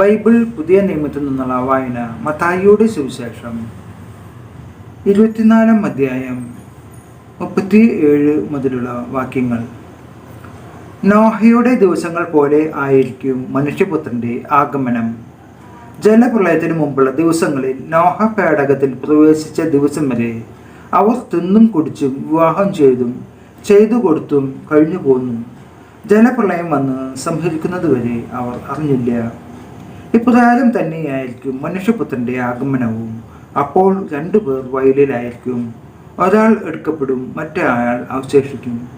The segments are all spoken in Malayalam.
ബൈബിൾ പുതിയ നിയമത്തിൽ നിന്നുള്ള വായന മത്തായിയുടെ സുവിശേഷം. ഇരുപത്തിനാലാം അധ്യായം മുപ്പത്തി ഏഴ് മുതലുള്ള വാക്യങ്ങൾ. നോഹയുടെ ദിവസങ്ങൾ പോലെ ആയിരിക്കും മനുഷ്യപുത്രന്റെ ആഗമനം. ജലപ്രളയത്തിന് മുമ്പുള്ള ദിവസങ്ങളിൽ നോഹ പേടകത്തിൽ പ്രവേശിച്ച ദിവസം വരെ അവർ തിന്നും കുടിച്ചും വിവാഹം ചെയ്തും ചെയ്തു കൊടുത്തും കഴിഞ്ഞു പോന്നു ജലപ്രളയം വന്ന് സംഹരിക്കുന്നതുവരെ അവർ അറിഞ്ഞില്ല. ഇപ്രകാരം തന്നെയായിരിക്കും മനുഷ്യപുത്രന്റെ ആഗമനവും. അപ്പോൾ രണ്ടുപേർ വയലിലായിരിക്കും. ഒരാൾ എടുക്കപ്പെടും മറ്റേ ആൾ അവശേഷിക്കും.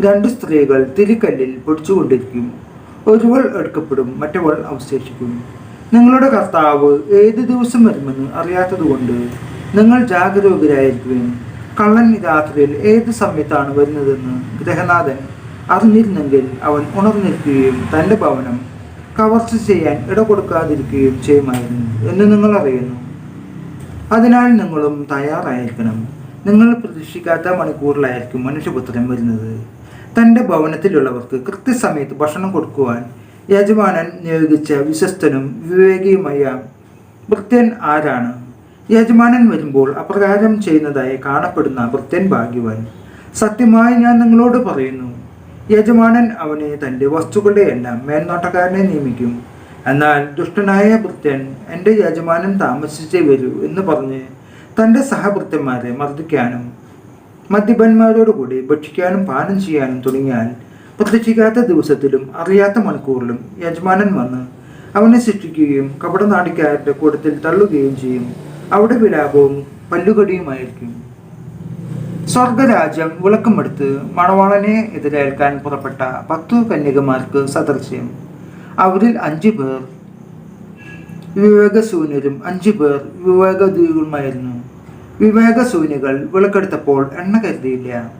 രണ്ട് സ്ത്രീകൾ തിരിക്കല്ലിൽ പൊടിച്ചുകൊണ്ടിരിക്കും. ഒരുവൾ എടുക്കപ്പെടും മറ്റവൾ അവശേഷിക്കും. നിങ്ങളുടെ കർത്താവ് ഏത് ദിവസം വരുമെന്ന് അറിയാത്തതുകൊണ്ട് നിങ്ങൾ ജാഗരൂകരായിരിക്കും കള്ളൻ രാത്രിയിൽ ഏത് സമയത്താണ് വരുന്നതെന്ന് ഗ്രഹനാഥൻ അറിഞ്ഞിരുന്നെങ്കിൽ അവൻ ഉണർന്നിരിക്കുകയും തന്റെ ഭവനം കവർച്ച ചെയ്യാൻ ഇട കൊടുക്കാതിരിക്കുകയും ചെയ്യുമായിരുന്നു എന്ന് നിങ്ങൾ അറിയുന്നു. അതിനാൽ നിങ്ങളും തയ്യാറായിരിക്കണം. നിങ്ങൾ പ്രതീക്ഷിക്കാത്ത മണിക്കൂറിലായിരിക്കും മനുഷ്യപുത്രൻ വരുന്നത്. തന്റെ ഭവനത്തിലുള്ളവർക്ക് കൃത്യസമയത്ത് ഭക്ഷണം കൊടുക്കുവാൻ യജമാനൻ നിയോഗിച്ച വിശ്വസ്തനും വിവേകിയുമായ വൃത്യൻ ആരാണ്? യജമാനൻ വരുമ്പോൾ അപ്രകാരം ചെയ്യുന്നതായി കാണപ്പെടുന്ന വൃത്യൻ ഭാഗ്യവാൻ. സത്യമായി ഞാൻ നിങ്ങളോട് പറയുന്നു. യജമാനൻ അവനെ തന്റെ വസ്തുക്കളുടെ എല്ലാം മേൽനോട്ടക്കാരനെ നിയമിക്കും. എന്നാൽ ദുഷ്ടനായ ഭൃത്യൻ എന്റെ യജമാനൻ താമസിച്ചേ വരൂ എന്ന് പറഞ്ഞ് തന്റെ സഹഭൃത്യന്മാരെ മർദ്ദിക്കാനും മദ്യപന്മാരോടുകൂടി ഭക്ഷിക്കാനും പാനം ചെയ്യാനും തുടങ്ങിയാൽ പ്രതീക്ഷിക്കാത്ത ദിവസത്തിലും അറിയാത്ത മണിക്കൂറിലും യജമാനൻ വന്ന് അവനെ ശിക്ഷിക്കുകയും കപടനാടിക്കാരുടെ കൂട്ടത്തിൽ തള്ളുകയും ചെയ്യും. അവിടെ വിലാപവും പല്ലുകടിയുമായിരിക്കും. സ്വർഗരാജ്യം വിളക്കമെടുത്ത് മണവാളനെ എതിരേൽക്കാൻ പുറപ്പെട്ട പത്തു കന്യകമാർക്ക് സദൃശ്യം. അവരിൽ അഞ്ചു പേർ വിവേകശൂന്യരും അഞ്ചു പേർ വിവേകദ്വീപുമായിരുന്നു വിവേകശൂന്യകൾ വിളക്കെടുത്തപ്പോൾ എണ്ണ കരുതിയില്ല.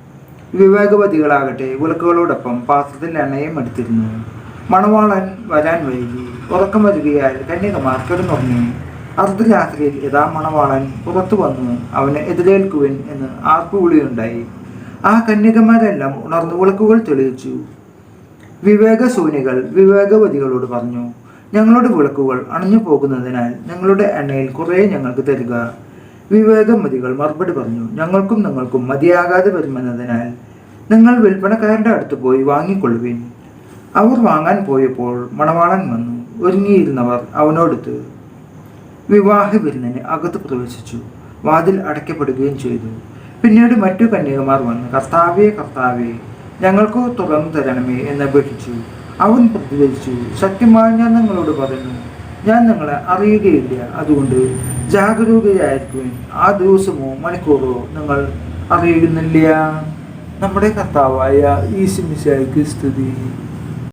വിവേകവതികളാകട്ടെ വിളക്കുകളോടൊപ്പം പാത്രത്തിൽ എണ്ണയും എടുത്തിരുന്നു. മണവാളൻ വരാൻ വൈകി. ഉറക്കം വരികയാൽ കന്യകമാർ കിടന്നുറങ്ങി. അർദ്ധരാത്രിയിൽ യഥാ മണവാളൻ പുറത്തു വന്നു അവനെ എതിരേൽക്കുവൻ എന്ന് ആർപ്പുവിളിയുണ്ടായി ആ കന്യകമാരെല്ലാം ഉണർന്നു വിളക്കുകൾ തെളിയിച്ചു. വിവേകശൂന്യകൾ വിവേകവതികളോട് പറഞ്ഞു ഞങ്ങളുടെ വിളക്കുകൾ അണഞ്ഞു പോകുന്നതിനാൽ ഞങ്ങളുടെ എണ്ണയിൽ കുറേ ഞങ്ങൾക്ക് തരിക. വിവേകമതികൾ മറുപടി പറഞ്ഞു ഞങ്ങൾക്കും നിങ്ങൾക്കും മതിയാകാതെ വരുമെന്നതിനാൽ നിങ്ങൾ വിൽപ്പനക്കാരന്റെ അടുത്ത് പോയി വാങ്ങിക്കൊള്ളുവിൻ. അവർ വാങ്ങാൻ പോയപ്പോൾ മണവാളൻ വന്നു ഒരുങ്ങിയിരുന്നവർ അവനോടുത്ത് വിവാഹ വിരുന്നിന് അകത്ത് പ്രവേശിച്ചു. വാതിൽ അടയ്ക്കപ്പെടുകയും ചെയ്തു. പിന്നീട് മറ്റു കന്യകമാർ വന്ന് കർത്താവേ കർത്താവേ ഞങ്ങൾക്ക് തുറന്നു തരണമേ എന്ന് അപേക്ഷിച്ചു. അവൻ പ്രതികരിച്ചു സത്യമായി ഞാൻ നിങ്ങളോട് പറയുന്നു ഞാൻ നിങ്ങളെ അറിയുകയില്ല. അതുകൊണ്ട് ജാഗരൂകയായിരിക്കും ആ ദിവസമോ മണിക്കൂറോ നിങ്ങൾ അറിയുന്നില്ല. നമ്മുടെ കർത്താവായ ഈ സിമിശായിക്ക് സ്തുതി.